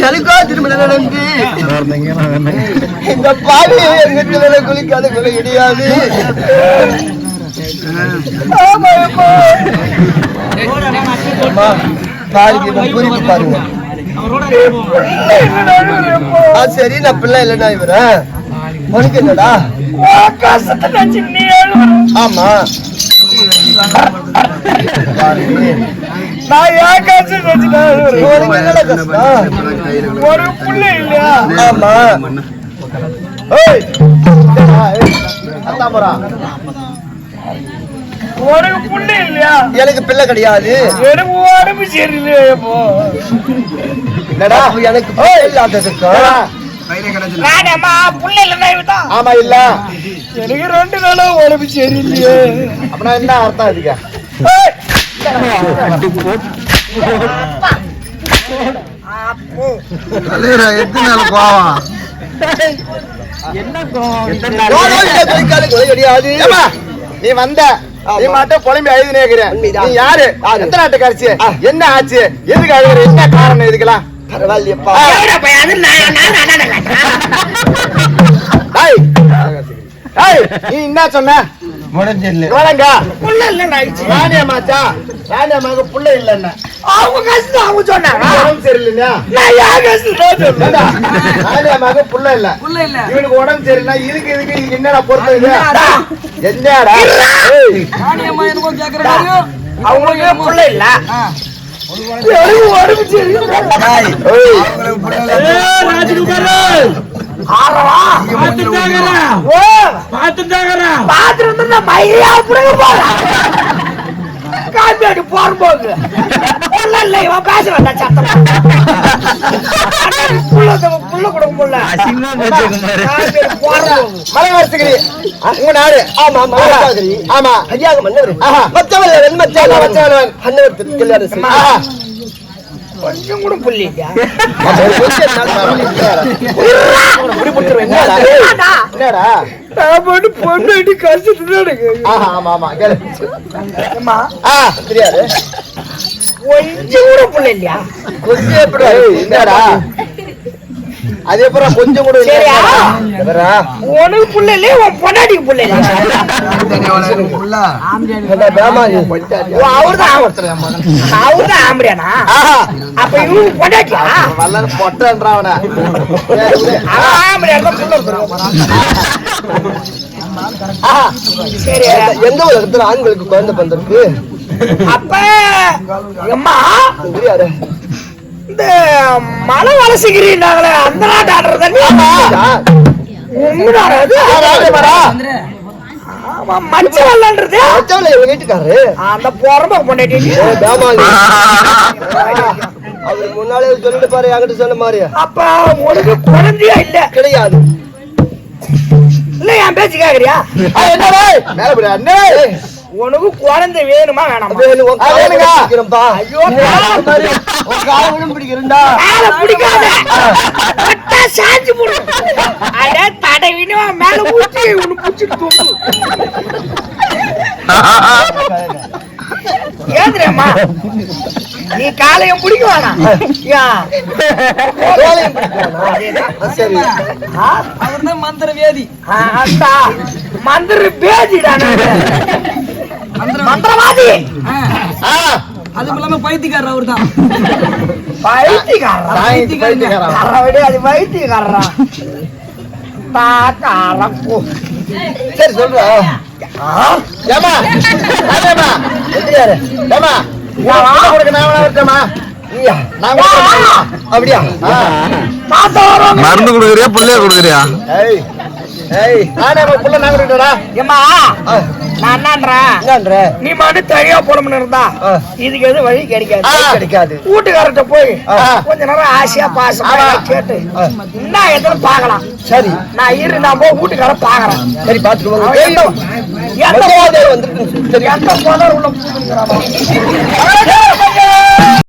எனக்கோ திருமண நடந்து இந்த பாவி எங்க திருமணம் குளிக்காத குலை கிடையாது பாருங்க புரிஞ்சு பாருங்க. ஆ, சரி நான் பிள்ளை இல்லைன்னா இவரேன் உனக்கு என்னடா? ஆமா. நான் ஏன் கஷ்டம் கஷ்டம் ஒரு புள்ள இல்லையா? ஆமா. ஏய். ஒரு புள்ள இல்லையா? எனக்கு பிள்ளை கிடையாது. எனக்கு உடம்பு சரியில்லையா இப்போ என்னடா? எனக்கு பிள்ளை இல்லாததுக்கு. ஆமா இல்ல. எனக்கு ரெண்டு நாளா உடம்பு சரியில்லையே. அப்படின்னா என்ன அர்த்தம் இதுக்கு? ஏய், எத்தனை நாள் நீ வந்த நீ மட்டும் புலம்பி அழுது. நீ யாரு? எந்த நாட்டு கரைச்சி ஆ. என்ன ஆச்சு? எதுக்கு அழுகுற என்ன காரணம் இதுக்கெல்லாம்? பரவாயில்லையப்பா. நீ என்ன சொன்ன? முடிஞ்சில்ல இவளங்க புள்ள ராணியம்மாக்கு புள்ள இல்லைன்னு. அவங்க கஷ்டம் அவங்க சொன்னாங்க. உடம்பு சரியில்லையா நான் கஷ்டம் ஏண்டா, சொன்னேன். ராணியம்மாக்கு புள்ள இல்ல. இவனுக்கு உடம்பு சரியில்லை இதுக்கு இதுக்கு இதுக்கு என்னடா பொறுத்து என்னடா? ஏய், அவங்களுக்கு புள்ள இல்ல. உடம்பு ஆறவா? ஓ. பாத்துட்டு இருந்தா மயிலா புடுங்க போறேன் புள்ள இல்ல இவன் பேச வேண்டாம் சத்தம் புள்ள தவ- புள்ள மலைவாரத்துக்கு உங்க நாடு. ஆமா மகாராஜரி ஆமா. ஐயாக மன்னவர் வெண்மச்சால ஆமா, மச்சவல்லவன். அன்னவர். ஆஹா. கொஞ்சம் கூட புள்ள. என்னடா? மட்டும் பொண்ணு கஷ்டத்து தான் எனக்கு ஆஹா, ஆமா ஆமா. தெரியாது. கொஞ்சம் கூட புள்ள இல்லையா? கொஞ்சம் எப்படி என்னடா? அது எப்பறம் கொஞ்சம் கூட இல்ல. சரியா? எவரா? உனக்கு புள்ள இல்லையா? உன் பொண்டாட்டிக்கு புள்ள இல்லையா? அவர்தான் அவர்தான் ஆம்படியானா அப்ப இவங்க பொண்டாட்டியா? வல்லன் பொட்டன்றா அவன. ஆம்படியா சரி எந்த உலகத்துல ஆண்களுக்கு குழந்தை பிறந்திருக்கு? அப்ப அம்மா இந்த மலை வளசிக்கிறீங்களே அந்த நாட்டு ஆடுறது தண்ணி உங்க நாடு அது? ஆ, ராஜேமாரா. ஆமா, மச்ச வல்லன்றது மச்சவல்ல எங்க வீட்டுக்காரரு? அந்த பொறம்ப பொண்டாட்டி. அவர் முன்னாலே சொல்லிட்டு பாரு என்கிட்ட சொன்ன மாதிரி அப்ப உனக்கு குழந்தையா இல்ல. கிடையாது. இல்ல என் பேச்சு கேக்குறியா? ஆ, என்னடா? மேல அண்ணே. உனக்கு குழந்தை வேணுமா வேணாமா? வேணும், உன் காலை வேணுங்க. பிடிக்கிறேன்பா. ஐயோ மேல பிடிக்காத. கட்டா சாஞ்சு போடு. அட தடவினு மேல ஊத்தி உனக்கு புடிச்சிட்டு தூங்கு. ஏந்திரம்மா. நீ காலையும் பிடிக்க வேணாம். சரி. அவர்தான் மந்திர வேதி. மந்திர பேதிடா. மந்திரவாதி. ஆ, அதுவும் இல்லாம பைத்தியக்காரர் அவர்தான். பைத்தியக்காரன் சாயந்தி பைத்தியக்காரன். அறவிட அது வைத்தியக்காரரா தாக்காரப்போ சரி எதிரியாரு ஏம்மா, உனக்கு புள்ள கொடுக்க நான் வரட்டுமா? நீயா நான் வரும் மருந்து கொடுக்குறியா புள்ளைய கொடுக்குறியா? ஏய், ஏய் நானே புள்ள நான் கொடுக்கட்டா? நான் என்னன்ற நீ மட்டும் தனியா போடணும்னு இருந்தா. இதுக்கு எதுவும் வழி கிடைக்காது. கிடைக்காது வீட்டுக்காரர்கிட்ட போய். கொஞ்ச நேரம் ஆசையா பாசமா. கேட்டு. என்ன எதுன்னு பாக்கலாம் சரி நான் இரு நான் போய் வீட்டுக்கார பாக்குறேன் சரி பாத்துட்டு எந்த வந்துருக்கு சரி எந்த உள்ள பூந்துக்கிறானோ.